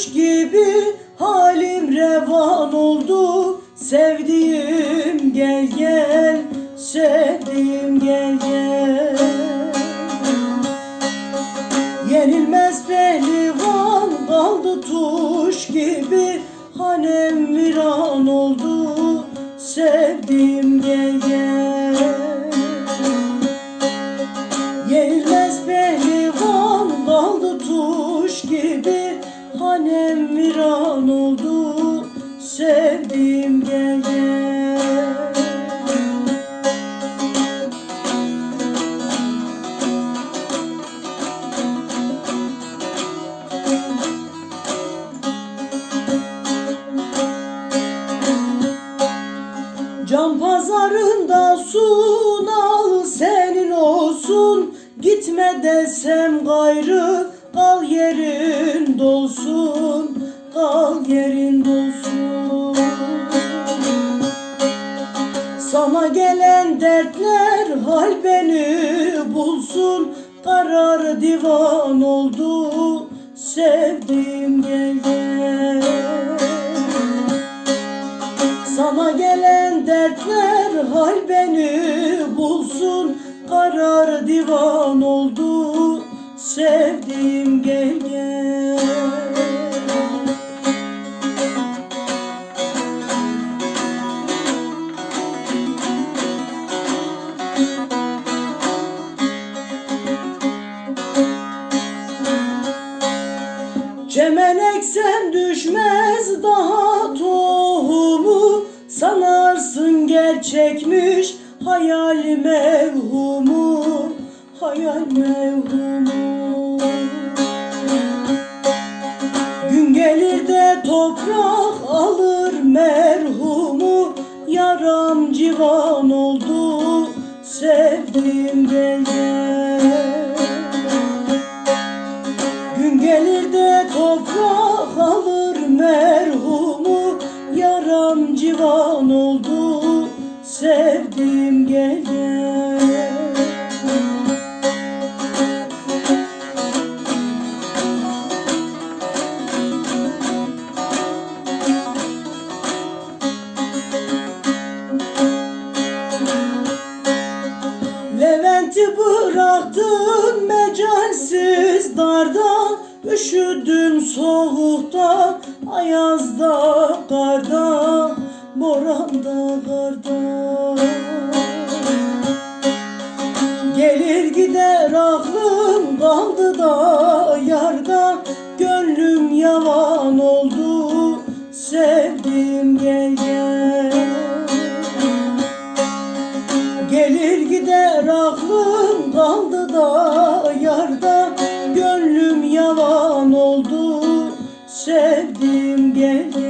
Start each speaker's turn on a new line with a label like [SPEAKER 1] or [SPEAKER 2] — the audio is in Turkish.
[SPEAKER 1] Kuş gibi halim revan oldu. Sevdiğim gel gel Sevdiğim gel gel. Yenilmez pehlivan kaldı tuş gibi Hanem viran oldu. Sevdiğim gel gel. Yenilmez pehlivan kaldı tuş gibi Hanem viran oldu Sevdiğim gel Can pazarında sun al senin olsun. Gitme desem gayrı kal yerin dolsun Kal yerin dolsun Sana gelen dertler hal beni bulsun. Karar divan oldu sevdiğim gel sana gelen dertler hal beni bulsun. Karar divan oldu sevdiğim gel Gerçekmiş hayal mevhumu Hayal mevhumu. Gün gelir de toprak alır merhumu Yaram civan oldu sevdiğim gel Gün gelir de toprak alır merhumu Yaram civan oldu sevdiğim gel Levent'i bıraktın mecalsiz darda Üşüdüm soğukta, ayazda, karda moranda karda Gelir gider aklım kaldı da yarda. Gönlüm yavan oldu sevdim gel gel. Gelir gider aklım kaldı da yarda. Gönlüm yavan oldu sevdim gel gel.